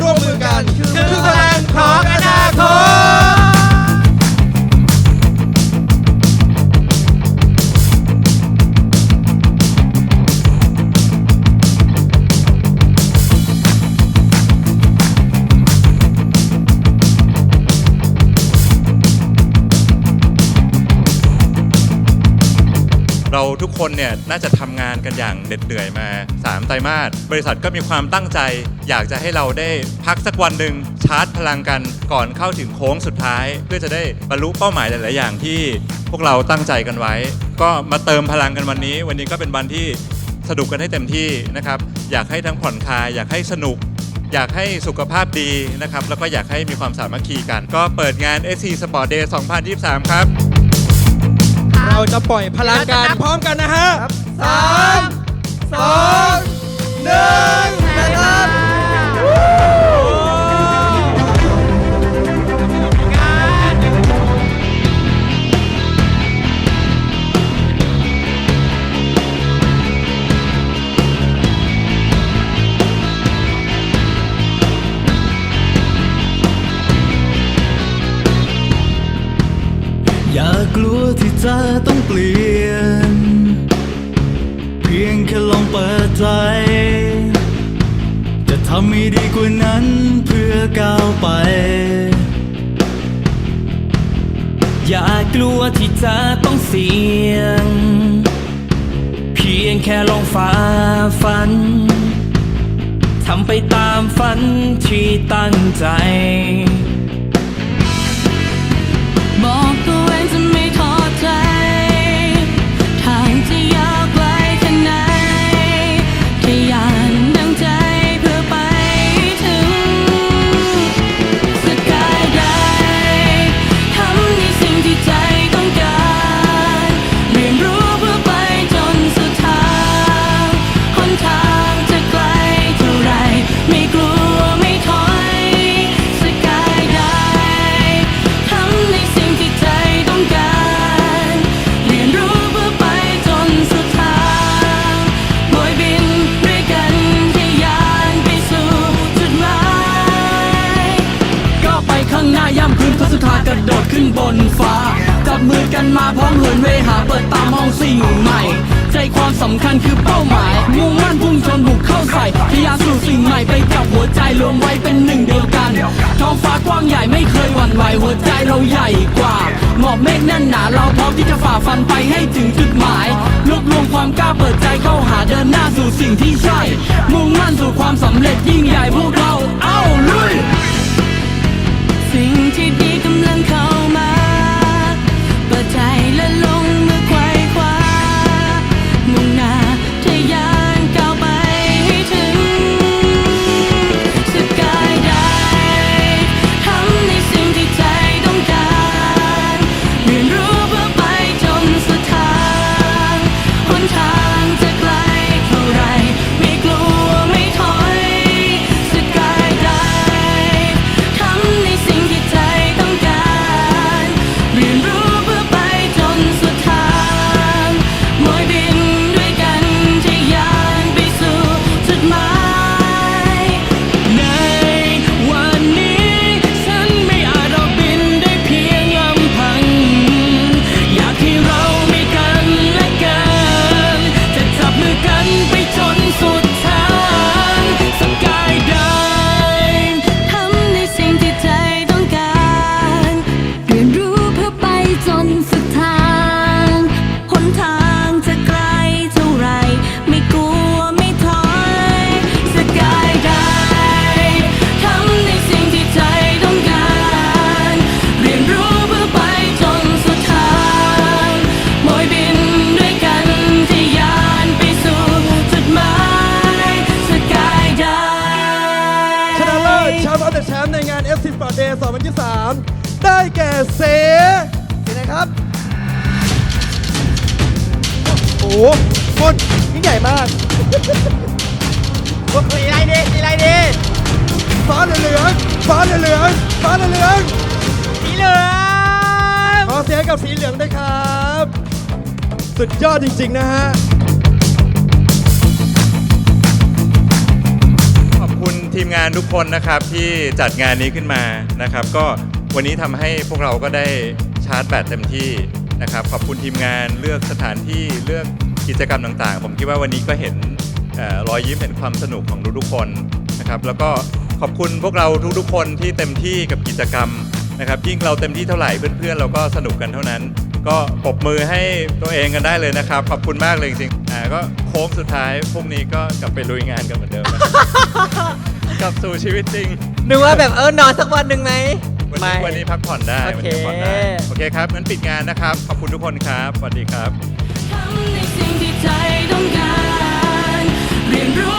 ร่วมมือกัน คือพลังของอนาคต ทุกคนเนี่ยน่าจะทำงานกันอย่างเหน็ดเหนื่อยมา 3 ไตรมาสบริษัทก็มีความตั้งใจ อยากจะให้เราได้พักสักวันหนึ่งชาร์จพลังกันก่อนเข้าถึงโค้งสุดท้าย เพื่อจะได้บรรลุเป้าหมายหลาย ๆ อย่างที่พวกเราตั้งใจกันไว้ ก็มาเติมพลังกันวันนี้ วันนี้ก็เป็นวันที่สนุกกันให้เต็มที่นะครับอยากให้ทั้งผ่อนคลายอยากให้สนุก อยากให้สุขภาพดีนะครับแล้วก็อยากให้มีความสามัคคีกัน ก็เปิดงาน SC Sport Day 2023 ครับ เราจะปล่อยพลังกันพร้อมกันนะฮะสามสองหนึ่ง จะต้องเปลี่ยน เพียงแค่ลองเปิดใจ จะทำให้ดีกว่านั้นเพื่อก้าวไป อย่ากลัวที่จะต้องเสี่ยง เพียงแค่ลองฝ่าฟันทำไปตามฝันที่ตั้งใจ สุดท้ายกระโดดขึ้นบนฟ้า จับมือกันมาพร้อมเหินเวหาเปิดตามองสิ่งใหม่ ใจความสำคัญคือเป้าหมาย มุ่งมั่นพุ่งชนบุกเข้าใส่ทะยานสู่สิ่งใหม่ไปกับหัวใจรวมไว้เป็นหนึ่งเดียวกันท้องฟ้ากว้างใหญ่ไม่เคยหวั่นไหวหัวใจเราใหญ่กว่าหมอบเมฆแน่นหนาเราพร้อมที่จะฝ่าฟันไปให้ถึงจุดหมายรวบรวมความกล้าเปิดใจเข้าหาเดินหน้าสู่สิ่งที่ใช่ มุ่งมั่นสู่ความสำเร็จยิ่งใหญ่พวกเรา เอ้าลุย ได้แก่เสเสนะครับ โอ้โหคนยิ่งใหญ่มากสีอะไรดีสีอะไรดีฟ้าเหลืองๆฟ้าเหลืองๆฟ้าเหลืองสีเหลืองๆขอเสียงกับสีเหลืองด้วยครับ สุดยอดจริง ๆ นะฮะ ขอบคุณคุณทีมงานทุกคนนะครับที่จัดงานนี้ขึ้นมานะครับ ก็ วันนี้ทำให้พวกเราก็ได้ชาร์จแบตเต็มที่นะครับ ขอบคุณทีมงานเลือกสถานที่เลือกกิจกรรมต่างๆ ผมคิดว่าวันนี้ก็เห็นเอ่อรอยยิ้มเห็นความสนุกของทุกๆคนนะครับ แล้วก็ขอบคุณพวกเราทุกๆคนที่เต็มที่กับกิจกรรมนะครับ ยิ่งเราเต็มที่เท่าไหร่เพื่อนๆ เราก็สนุกกันเท่านั้น ก็ปรบมือให้ตัวเองกันได้เลยนะครับ ขอบคุณมากเลยจริงๆอ่าก็โค้งสุดท้ายพรุ่งนี้ก็กลับไปลุยงานกันเหมือนเดิมนะครับ กลับสู่ชีวิตจริง นึกว่าแบบเออนอนสักวันหนึ่งไหม วันนี้วันนี้พักผ่อนได้โอวันเค นี้พักผ่อนได้โอเคครับงั้นปิดงานนะครับ ขอบคุณทุกคนครับสวัสดีครับ ทำในสิ่งที่ใจต้องการ เรียนรู้